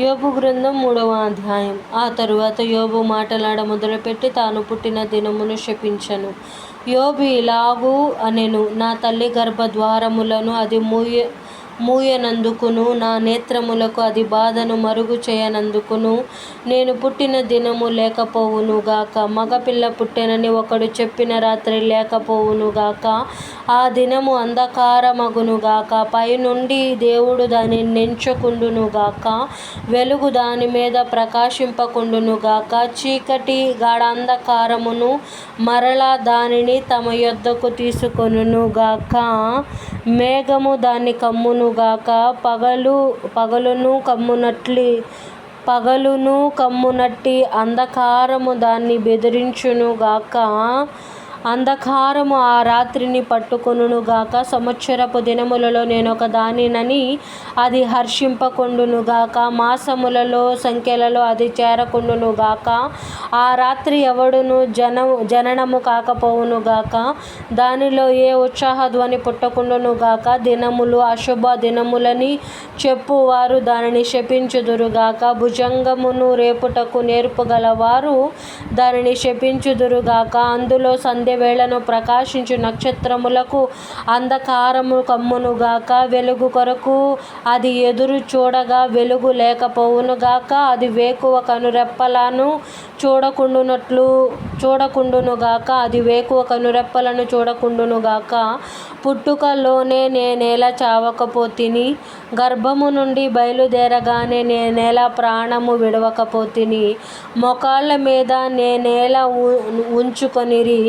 యోబు గ్రంథం మూడవ అధ్యాయం. ఆ తరువాత యోబు మాటలాడ మొదలుపెట్టి తాను పుట్టిన దినమును శపించను. యోబు ఇలావు అనెను నా తల్లి గర్భద్వారములను అది మూయ మూయనందుకును నా నేత్రములకు అది బాధను మరుగు చేయనందుకును. నేను పుట్టిన దినము లేకపోవునుగాక మగపిల్ల పుట్టెనని ఒకడు చెప్పిన రాత్రి లేకపోవునుగాక ఆ దినము అంధకారమగునుగాక. పైనుండి దేవుడు దానిని నెంచుకుండునుగాక. వెలుగు దాని మీద ప్రకాశింపకుండునుగాక. చీకటి గాఢాంధకారమును మరలా దానిని తమ యొద్దకు తీసుకొనుగాక మేఘము దాన్ని కమ్మునుగాక. పగలు పగలును కమ్మునట్లి పగలును కమ్మునట్టి అంధకారము దాన్ని బెదిరించునుగాక. అంధకారము ఆ రాత్రిని పట్టుకొనుగాక సంవత్సరపు దినములలో నేనొక దానినని అది హర్షింపకుండునుగాక మాసములలో సంఖ్యలలో అది చేరకుండునుగాక ఆ రాత్రి ఎవడును జన జననము కాకపోవును గాక దానిలో ఏ ఉత్సాహ ధ్వని పుట్టకుండాను గాక దినములు అశుభ దినములని చెప్పువారు దానిని శపించుదురుగాక భుజంగమును రేపుటకు నేర్పుగలవారు దానిని శపించుదురుగాక అందులో సంధ్యవేళను ప్రకాశించు నక్షత్రములకు అంధకారము కమ్మునుగాక వెలుగు కొరకు అది ఎదురు చూడగా వెలుగు లేకపోవునుగాక అది వేకువ కనురెప్పలను చూడకుండునట్లు చూడకుండునుగాక అది వేకువ కనురెప్పలను చూడకుండునుగాక పుట్టుకలోనే నేనెలా చావకపోతిని గర్భము నుండి బయలుదేరగానే నేనెలా ప్రాణము విడవకపోతిని మోకాళ్ళ మీద నేనెలా ఉంచుకొనిరి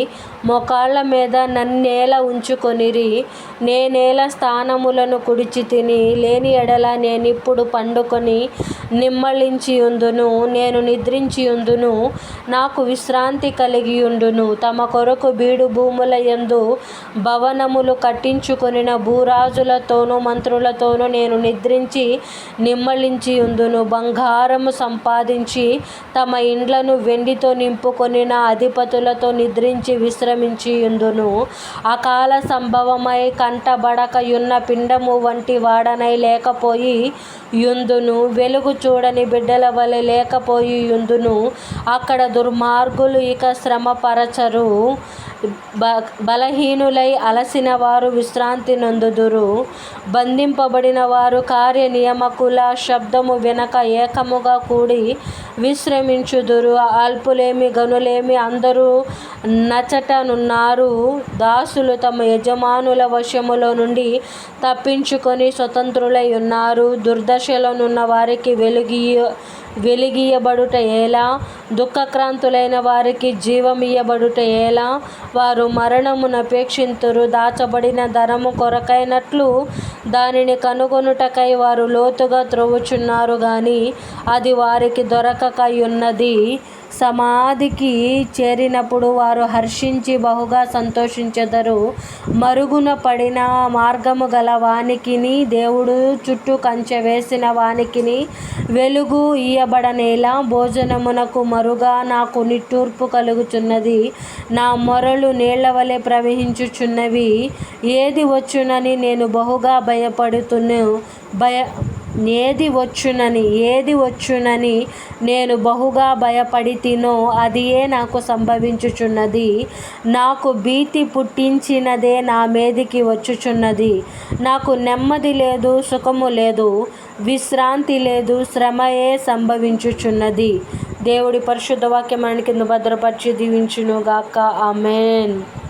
మోకాళ్ళ మీద నన్నేల ఉంచుకొనిరి నేనేల స్థానములను కుడిచితిని లేని ఎడల నేనిప్పుడు పండుకొని నిమ్మళించియుందును నేను నిద్రించియుందును నాకు విశ్రాంతి కలిగియుండును. తమ కొరకు బీడు భూముల యందు భవనములు కట్టించుకొనిన భూరాజులతోనూ మంత్రులతోనూ నేను నిద్రించి నిమ్మళించియుందును. బంగారము సంపాదించి తమ ఇండ్లను వెండితో నింపుకొనిన అధిపతులతో నిద్రించి విశ్రమించియుందును. అకాల సంభవమై కంటబడకయున్న పిండము వంటి వాడనై లేకపోయి యుందును వెలుగు చూడని బిడ్డల వలె లేకపోయియుందును. అక్కడ దుర్మార్గులు ఇక శ్రమపరచరు. బ బలహీనులై అలసిన వారు విశ్రాంతి నొందుదురు. బంధింపబడిన వారు కార్య నియామకుల శబ్దము వెనక ఏకముగా కూడి విశ్రమించుదురు. అల్పులేమి గనులేమి అందరూ నచటనున్నారు దాసులు తమ యజమానుల వశములో నుండి తప్పించుకొని స్వతంత్రులై ఉన్నారు. దుర్దశలోనున్న వారికి వెలుగియ వెలిగియబడుట ఎలా? దుఃఖక్రాంతులైన వారికి జీవమియ్యబడుట ఎలా? వారు మరణమును అపేక్షింతురు. దాచబడిన ధనము కొరకైనట్లు దానిని కనుగొనుటకై వారు లోతుగా త్రవ్వుచున్నారు కానీ అది వారికి దొరకకయున్నది. సమాధికి చేరినప్పుడు వారు హర్షించి బహుగా సంతోషించెదరు. మరుగున పడిన మార్గము గల వానికిని దేవుడు చుట్టూ కంచె వేసిన వానికిని వెలుగు ఇయ్యబడనేలా భోజనమునకు మరుగా నాకు నిట్టూర్పు కలుగుచున్నది. నా మొరలు నీళ్ళ వలె ప్రవహించుచున్నవి. ఏది వచ్చునని నేను బహుగా భయపడుతును భయ ఏది వచ్చునని ఏది వచ్చునని నేను బహుగా భయపడితినో అదియే నాకు సంభవించుచున్నది. నాకు భీతి పుట్టించినదే నా మీదికి వచ్చుచున్నది. నాకు నెమ్మది లేదు సుఖము లేదు విశ్రాంతి లేదు శ్రమయే సంభవించుచున్నది. దేవుడి పరిశుద్ధ వాక్యం కింద భద్రపరిచి దీవించునుగాక. ఆమెన్.